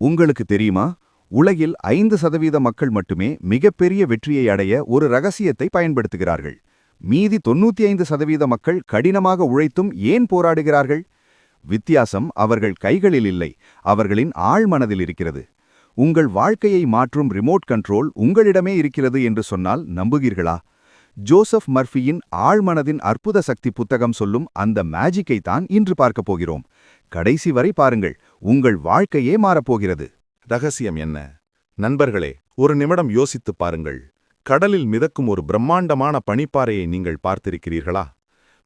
உங்களுக்கு தெரியுமா? உலகில் ஐந்து சதவீத மக்கள் மட்டுமே மிகப்பெரிய வெற்றியை அடைய ஒரு ரகசியத்தை பயன்படுத்துகிறார்கள். மீதி தொண்ணூத்தி ஐந்து சதவீத மக்கள் கடினமாக உழைத்தும் ஏன் போராடுகிறார்கள்? வித்தியாசம் அவர்கள் கைகளில் இல்லை அவர்களின் ஆழ்மனதில் இருக்கிறது. உங்கள் வாழ்க்கையை மாற்றும் ரிமோட் கண்ட்ரோல் உங்களிடமே இருக்கிறது என்று சொன்னால் நம்புகிறீர்களா? ஜோசப் மர்ஃபியின் ஆழ்மனதின் அற்புத சக்தி புத்தகம் சொல்லும் அந்த மேஜிக்கை தான் இன்று பார்க்கப் போகிறோம். கடைசி வரை பாருங்கள் உங்கள் வாழ்க்கையே மாறப்போகிறது. ரகசியம் என்ன? நண்பர்களே ஒரு நிமிடம் யோசித்துப் பாருங்கள். கடலில் மிதக்கும் ஒரு பிரம்மாண்டமான பனிப்பாறையை நீங்கள் பார்த்திருக்கிறீர்களா?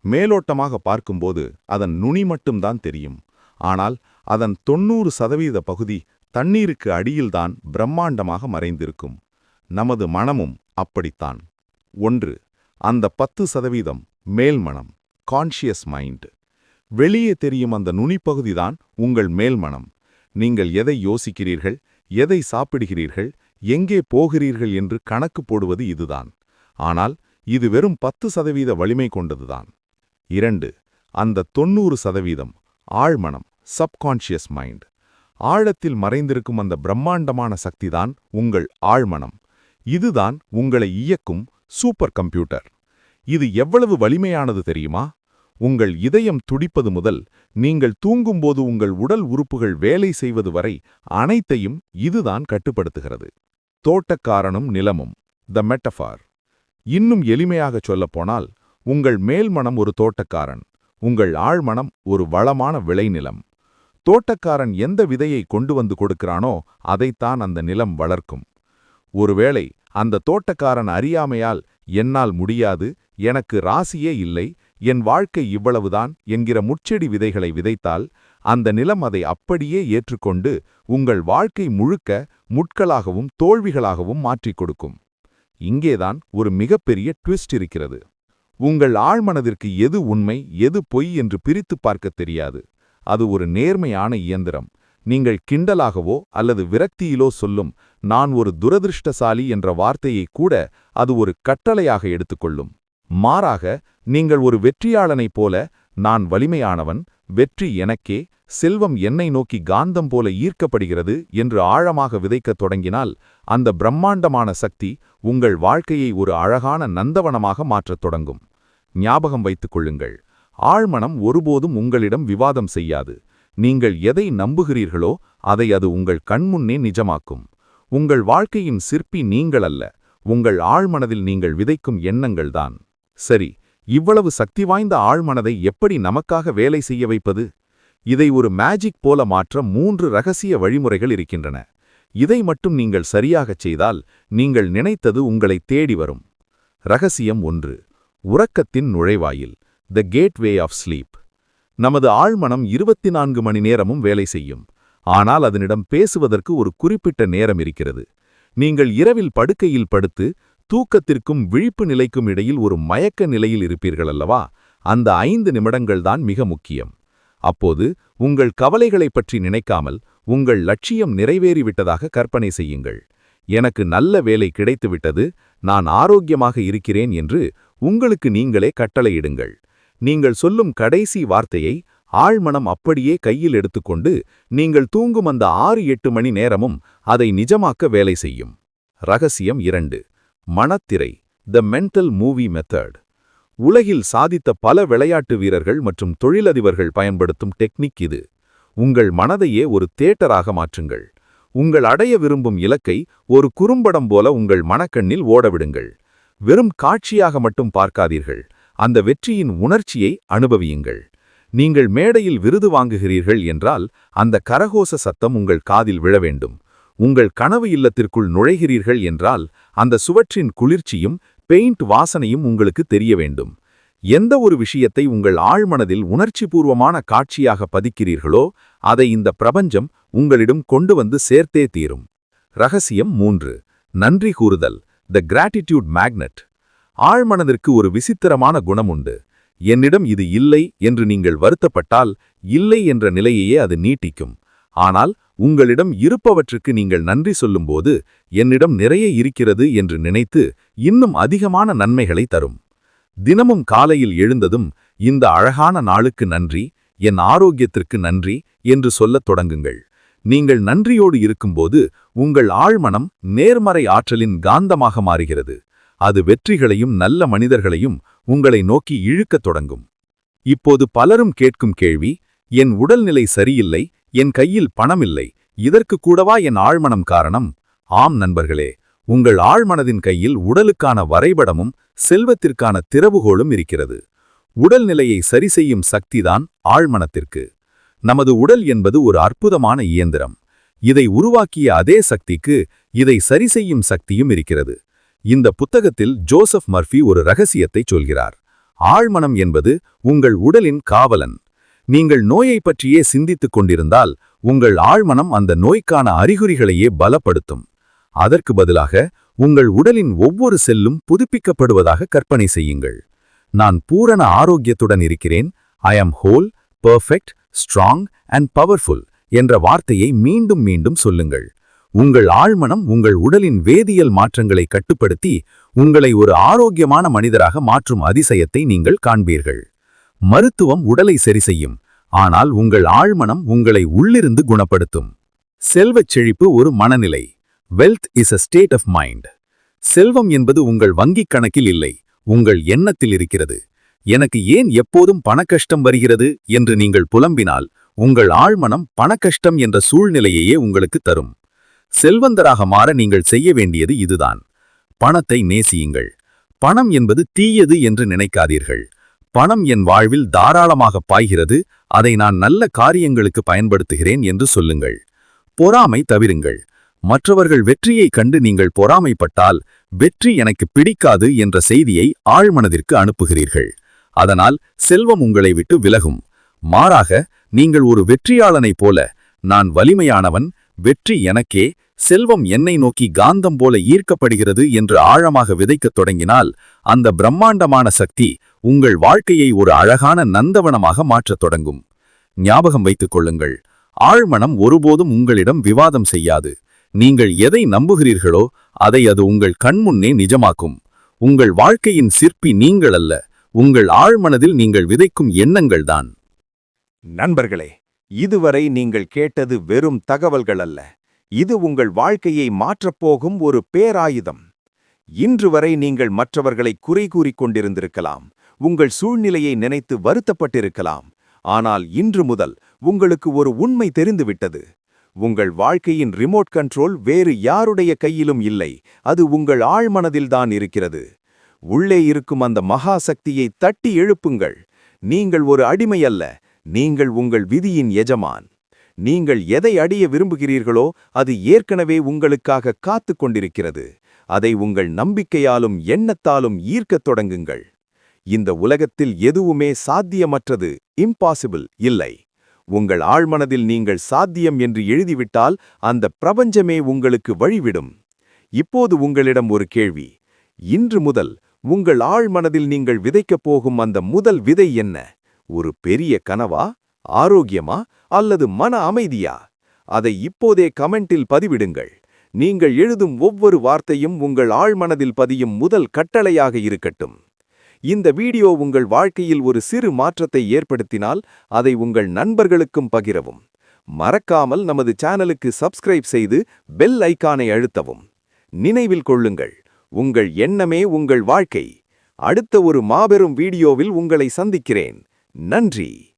மேலோட்டமாக பார்க்கும்போது அதன் நுனி மட்டும்தான் தெரியும். ஆனால் அதன் தொண்ணூறு சதவீத பகுதி தண்ணீருக்கு அடியில்தான் பிரம்மாண்டமாக மறைந்திருக்கும். நமது மனமும் அப்படித்தான். ஒன்று அந்த பத்து சதவீதம் மேல்மனம் கான்ஷியஸ் மைண்ட் வெளியே தெரியும் அந்த நுனிப்பகுதிதான் உங்கள் மேல்மனம். நீங்கள் எதை யோசிக்கிறீர்கள் எதை சாப்பிடுகிறீர்கள் எங்கே போகிறீர்கள் என்று கணக்கு போடுவது இதுதான். ஆனால் இது வெறும் பத்து சதவீத வலிமை கொண்டதுதான். இரண்டு அந்த தொண்ணூறு சதவீதம் ஆழ்மனம் சப்கான்ஷியஸ் மைண்ட் ஆழத்தில் மறைந்திருக்கும் அந்த பிரம்மாண்டமான சக்திதான் உங்கள் ஆழ்மனம். இதுதான் உங்களை இயக்கும் சூப்பர் கம்ப்யூட்டர். இது எவ்வளவு வலிமையானது தெரியுமா? உங்கள் இதயம் துடிப்பது முதல் நீங்கள் தூங்கும்போது உங்கள் உடல் உறுப்புகள் வேலை செய்வது வரை அனைத்தையும் இதுதான் கட்டுப்படுத்துகிறது. தோட்டக்காரனும் நிலமும். த மெட்டஃபார் இன்னும் எளிமையாகச் சொல்லப்போனால் உங்கள் மேல்மனம் ஒரு தோட்டக்காரன் உங்கள் ஆழ்மனம் ஒரு வளமான விளைநிலம். தோட்டக்காரன் எந்த விதையை கொண்டு வந்து கொடுக்கிறானோ அதைத்தான் அந்த நிலம் வளர்க்கும். ஒருவேளை அந்த தோட்டக்காரன் அறியாமையால் என்னால் முடியாது எனக்கு ராசியே இல்லை என் வாழ்க்கை இவ்வளவுதான் என்கிற முச்செடி விதைகளை விதைத்தால் அந்த நிலம் அதை அப்படியே ஏற்றுக்கொண்டு உங்கள் வாழ்க்கை முழுக்க முட்களாகவும் தோல்விகளாகவும் மாற்றிக் கொடுக்கும். இங்கேதான் ஒரு மிகப்பெரிய ட்விஸ்ட் இருக்கிறது. உங்கள் ஆழ்மனதிற்கு எது உண்மை எது பொய் என்று பிரித்துப் பார்க்கத் தெரியாது. அது ஒரு நேர்மையான இயந்திரம். நீங்கள் கிண்டலாகவோ அல்லது விரக்தியிலோ சொல்லும் நான் ஒரு துரதிருஷ்டசாலி என்ற வார்த்தையை கூட அது ஒரு கட்டளையாக எடுத்துக்கொள்ளும். மாறாக நீங்கள் ஒரு வெற்றியாளனைப் போல நான் வலிமையானவன் வெற்றி எனக்கே செல்வம் என்னை நோக்கி காந்தம் போல ஈர்க்கப்படுகிறது என்று ஆழமாக விதைக்கத் தொடங்கினால் அந்த பிரம்மாண்டமான சக்தி உங்கள் வாழ்க்கையை ஒரு அழகான நந்தவனமாக மாற்றத் தொடங்கும். ஞாபகம் வைத்துக் கொள்ளுங்கள். ஆழ்மனம் ஒருபோதும் உங்களிடம் விவாதம் செய்யாது. நீங்கள் எதை நம்புகிறீர்களோ அதை அது உங்கள் கண்முன்னே நிஜமாக்கும். உங்கள் வாழ்க்கையின் சிற்பி நீங்கள் அல்ல உங்கள் ஆழ்மனதில் நீங்கள் விதைக்கும் எண்ணங்கள்தான் சரி இவ்வளவு சக்தி வாய்ந்த ஆழ்மனதை எப்படி நமக்காக வேலை செய்ய வைப்பது? இதை ஒரு மேஜிக் போல மாற்ற மூன்று ரகசிய வழிமுறைகள் இருக்கின்றன. இதை மட்டும் நீங்கள் சரியாகச் செய்தால் நீங்கள் நினைத்தது உங்களை தேடி வரும். ரகசியம் ஒன்று உறக்கத்தின் நுழைவாயில் த கேட்வே ஆஃப் ஸ்லீப் நமது ஆழ்மனம் இருபத்தி நான்கு மணி நேரமும் வேலை செய்யும். ஆனால் அதனிடம் பேசுவதற்கு ஒரு குறிப்பிட்ட நேரம் இருக்கிறது. நீங்கள் இரவில் படுக்கையில் படுத்து தூக்கத்திற்கும் விழிப்பு நிலைக்கும் இடையில் ஒரு மயக்க நிலையில் இருப்பீர்கள் அல்லவா அந்த ஐந்து நிமிடங்கள்தான் மிக முக்கியம். அப்போது உங்கள் கவலைகளைப் பற்றி நினைக்காமல் உங்கள் லட்சியம் நிறைவேறிவிட்டதாக கற்பனை செய்யுங்கள். எனக்கு நல்ல வேலை கிடைத்துவிட்டது நான் ஆரோக்கியமாக இருக்கிறேன் என்று உங்களுக்கு நீங்களே கட்டளையிடுங்கள். நீங்கள் சொல்லும் கடைசி வார்த்தையை ஆழ்மனம் அப்படியே கையில் எடுத்துக்கொண்டு நீங்கள் தூங்கும் அந்த ஆறு எட்டு மணி நேரமும் அதை நிஜமாக்க வேலை செய்யும். ரகசியம் இரண்டு. மனத்திரை. த மென்டல் மூவி மெத்தட் உலகில் சாதித்த பல விளையாட்டு வீரர்கள் மற்றும் தொழிலதிபர்கள் பயன்படுத்தும் டெக்னிக் இது. உங்கள் மனதையே ஒரு தேட்டராக மாற்றுங்கள். உங்கள் அடைய விரும்பும் இலக்கை ஒரு குறும்படம் போல உங்கள் மனக்கண்ணில் ஓடவிடுங்கள். வெறும் காட்சியாக மட்டும் பார்க்காதீர்கள். அந்த வெற்றியின் உணர்ச்சியை அனுபவியுங்கள். நீங்கள் மேடையில் விருது வாங்குகிறீர்கள் என்றால் அந்த கரகோச சத்தம் உங்கள் காதில் விழ வேண்டும். உங்கள் கனவு இல்லத்திற்குள் நுழைகிறீர்கள் என்றால் அந்த சுவற்றின் குளிர்ச்சியும் பெயிண்ட் வாசனையும் உங்களுக்கு தெரிய வேண்டும். எந்த ஒரு விஷயத்தை உங்கள் ஆழ்மனதில் உணர்ச்சிபூர்வமான காட்சியாக பதிக்கிறீர்களோ அதை இந்த பிரபஞ்சம் உங்களிடம் கொண்டு வந்து சேர்த்தே தீரும். ரகசியம் மூன்று. நன்றி கூறுதல். த கிராட்டிடியூட் மேக்னட். ஆழ்மனதிற்கு ஒரு விசித்திரமான குணம் உண்டு என்னிடம் இது இல்லை என்று நீங்கள் வருத்தப்பட்டால் இல்லை என்ற நிலையையே அது நீட்டிக்கும். ஆனால் உங்களிடம் இருப்பவற்றுக்கு நீங்கள் நன்றி சொல்லும்போது என்னிடம் நிறைய இருக்கிறது என்று நினைத்து இன்னும் அதிகமான நன்மைகளை தரும். தினமும் காலையில் எழுந்ததும் இந்த அழகான நாளுக்கு நன்றி என் ஆரோக்கியத்திற்கு நன்றி என்று சொல்லத் தொடங்குங்கள். நீங்கள் நன்றியோடு இருக்கும்போது உங்கள் ஆழ்மனம் நேர்மறை ஆற்றலின் காந்தமாக மாறுகிறது. அது வெற்றிகளையும் நல்ல மனிதர்களையும் உங்களை நோக்கி இழுக்கத் தொடங்கும். இப்போது பலரும் கேட்கும் கேள்வி என் உடல்நிலை சரியில்லை என் கையில் பணமில்லை இதற்கு கூடவா என் ஆழ்மனம் காரணம்? ஆம் நண்பர்களே உங்கள் ஆழ்மனதின் கையில் உடலுக்கான வரைபடமும் செல்வத்திற்கான திறவுகோளும் இருக்கிறது. உடல்நிலையை சரி செய்யும் சக்திதான் ஆழ்மனத்திற்கு. நமது உடல் என்பது ஒரு அற்புதமான இயந்திரம். இதை உருவாக்கிய அதே சக்திக்கு இதை சரி செய்யும் சக்தியும் இருக்கிறது. இந்த புத்தகத்தில் ஜோசப் மர்ஃபி ஒரு ரகசியத்தை சொல்கிறார். ஆழ்மனம் என்பது உங்கள் உடலின் காவலன். நீங்கள் நோயை பற்றியே சிந்தித்துக் கொண்டிருந்தால் உங்கள் ஆழ்மனம் அந்த நோய்க்கான அறிகுறிகளையே பலப்படுத்தும். அதற்கு பதிலாக உங்கள் உடலின் ஒவ்வொரு செல்லும் புதுப்பிக்கப்படுவதாக கற்பனை செய்யுங்கள். நான் பூரண ஆரோக்கியத்துடன் இருக்கிறேன். I am whole perfect strong and powerful என்ற வார்த்தையை மீண்டும் மீண்டும் சொல்லுங்கள். உங்கள் ஆழ்மனம் உங்கள் உடலின் வேதியியல் மாற்றங்களை கட்டுப்படுத்தி உங்களை ஒரு ஆரோக்கியமான மனிதராக மாற்றும் அதிசயத்தை நீங்கள் காண்பீர்கள். மருத்துவம் உடலை சரி செய்யும் ஆனால் உங்கள் ஆழ்மனம் உங்களை உள்ளிருந்து குணப்படுத்தும். செல்வச் செழிப்பு ஒரு மனநிலை. Wealth is a state of mind செல்வம் என்பது உங்கள் வங்கிக் கணக்கில் இல்லை உங்கள் எண்ணத்தில் இருக்கிறது. எனக்கு ஏன் எப்போதும் பணக்கஷ்டம் வருகிறது என்று நீங்கள் புலம்பினால் உங்கள் ஆழ்மனம் பணக்கஷ்டம் என்ற சூழ்நிலையையே உங்களுக்கு தரும். செல்வந்தராக மாற நீங்கள் செய்ய வேண்டியது இதுதான். பணத்தை நேசியுங்கள். பணம் என்பது தீயது என்று நினைக்காதீர்கள். பணம் என் வாழ்வில் தாராளமாக பாய்கிறது. அதை நான் நல்ல காரியங்களுக்கு பயன்படுத்துகிறேன் என்று சொல்லுங்கள். பொறாமை தவிருங்கள். மற்றவர்கள் வெற்றியைக் கண்டு நீங்கள் பொறாமைப்பட்டால் வெற்றி எனக்கு பிடிக்காது என்ற செய்தியை ஆழ்மனதிற்கு அனுப்புகிறீர்கள். அதனால் செல்வம் உங்களை விட்டு விலகும். மாறாக நீங்கள் ஒரு வெற்றியாளனைப் போல நான் வலிமையானவன் வெற்றி எனக்கே செல்வம் என்னை நோக்கி காந்தம் போல ஈர்க்கப்படுகிறது என்று ஆழமாக விதைக்கத் தொடங்கினால் அந்த பிரம்மாண்டமான சக்தி உங்கள் வாழ்க்கையை ஒரு அழகான நந்தவனமாக மாற்றத் தொடங்கும். ஞாபகம் வைத்துக் கொள்ளுங்கள் ஆழ்மனம் ஒருபோதும் உங்களிடம் விவாதம் செய்யாது. நீங்கள் எதை நம்புகிறீர்களோ அதை அது உங்கள் கண்முன்னே நிஜமாக்கும். உங்கள் வாழ்க்கையின் சிற்பி நீங்கள் அல்ல உங்கள் ஆழ்மனதில் நீங்கள் விதைக்கும் எண்ணங்கள்தான். நண்பர்களே இதுவரை நீங்கள் கேட்டது வெறும் தகவல்கள் அல்ல இது உங்கள் வாழ்க்கையை மாற்றப்போகும் ஒரு பேராயுதம். இன்று வரை நீங்கள் மற்றவர்களை குறை கூறிக் கொண்டிருந்திருக்கலாம். உங்கள் சூழ்நிலையை நினைத்து வருத்தப்பட்டிருக்கலாம். ஆனால் இன்று முதல் உங்களுக்கு ஒரு உண்மை தெரிந்துவிட்டது. உங்கள் வாழ்க்கையின் ரிமோட் கண்ட்ரோல் வேறு யாருடைய கையிலும் இல்லை. அது உங்கள் ஆழ்மனதில்தான் இருக்கிறது. உள்ளே இருக்கும் அந்த மகாசக்தியை தட்டி எழுப்புங்கள். நீங்கள் ஒரு அடிமை அல்ல நீங்கள் உங்கள் விதியின் எஜமான். நீங்கள் எதை அடைய விரும்புகிறீர்களோ அது ஏற்கனவே உங்களுக்காக காத்துக் கொண்டிருக்கிறது. அதை உங்கள் நம்பிக்கையாலும் எண்ணத்தாலும் ஈர்க்கத் தொடங்குங்கள். இந்த உலகத்தில் எதுவுமே சாத்தியமற்றது இம்பாசிபிள் இல்லை. உங்கள் ஆழ்மனதில் நீங்கள் சாத்தியம் என்று எழுதிவிட்டால் அந்த பிரபஞ்சமே உங்களுக்கு வழிவிடும். இப்போது உங்களிடம் ஒரு கேள்வி. இன்று முதல் உங்கள் ஆழ்மனதில் நீங்கள் விதைக்கப் போகும் அந்த முதல் விதை என்ன? ஒரு பெரிய கனவா ஆரோக்கியமா அல்லது மன அமைதியா? அதை இப்போதே கமெண்டில் பதிவிடுங்கள். நீங்கள் எழுதும் ஒவ்வொரு வார்த்தையும் உங்கள் ஆழ்மனதில் பதியும் முதல் கட்டளையாக இருக்கட்டும். இந்த வீடியோ உங்கள் வாழ்க்கையில் ஒரு சிறு மாற்றத்தை ஏற்படுத்தினால் அதை உங்கள் நண்பர்களுக்கும் பகிரவும். மறக்காமல் நமது சேனலுக்கு சப்ஸ்கிரைப் செய்து பெல் ஐகானை அழுத்தவும். நினைவில் கொள்ளுங்கள் உங்கள் எண்ணமே உங்கள் வாழ்க்கை. அடுத்த ஒரு மாபெரும் வீடியோவில் உங்களை சந்திக்கிறேன். நன்றி.